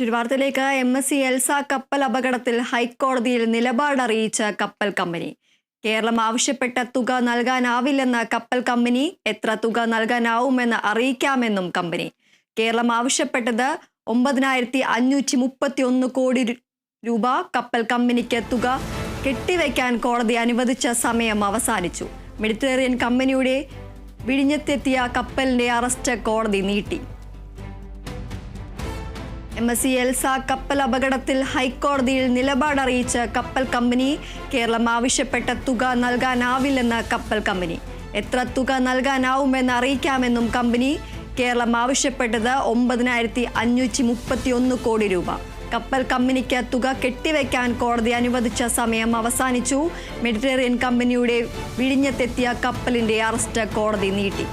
മറ്റൊരു വാർത്തയിലേക്ക് M S C Elsa കപ്പൽ അപകടത്തിൽ ഹൈക്കോടതിയിൽ നിലപാടറിയിച്ച കപ്പൽ കമ്പനി. കേരളം ആവശ്യപ്പെട്ട തുക നൽകാനാവില്ലെന്ന കപ്പൽ കമ്പനി എത്ര തുക നൽകാനാവുമെന്ന് അറിയിക്കാമെന്നും കമ്പനി. കേരളം ആവശ്യപ്പെട്ടത് ഒമ്പതിനായിരത്തി അഞ്ഞൂറ്റി മുപ്പത്തി ഒന്ന് കോടി രൂപ കപ്പൽ കമ്പനിക്ക് തുക കെട്ടിവയ്ക്കാൻ കോടതി അനുവദിച്ച സമയം അവസാനിച്ചു. മെഡിറ്ററേറിയൻ കമ്പനിയുടെ വിഴിഞ്ഞത്തെത്തിയ കപ്പലിന്റെ അറസ്റ്റ് കോടതി നീട്ടി. എം എസ് സി എൽസ കപ്പൽ അപകടത്തിൽ ഹൈക്കോടതിയിൽ നിലപാടറിയിച്ച കപ്പൽ കമ്പനി കേരളം ആവശ്യപ്പെട്ട തുക നൽകാനാവില്ലെന്ന് കപ്പൽ കമ്പനി. എത്ര തുക നൽകാനാവുമെന്ന് അറിയിക്കാമെന്നും കമ്പനി കേരളം ആവശ്യപ്പെട്ടത് ഒമ്പതിനായിരത്തി അഞ്ഞൂറ്റി മുപ്പത്തി ഒന്ന് കോടി രൂപ. കപ്പൽ കമ്പനിക്ക് തുക കെട്ടിവെക്കാൻ കോടതി അനുവദിച്ച സമയം അവസാനിച്ചു. മെഡിറ്ററേറിയൻ കമ്പനിയുടെ വിഴിഞ്ഞത്തെത്തിയ കപ്പലിന്റെ അറസ്റ്റ് കോടതി നീട്ടി.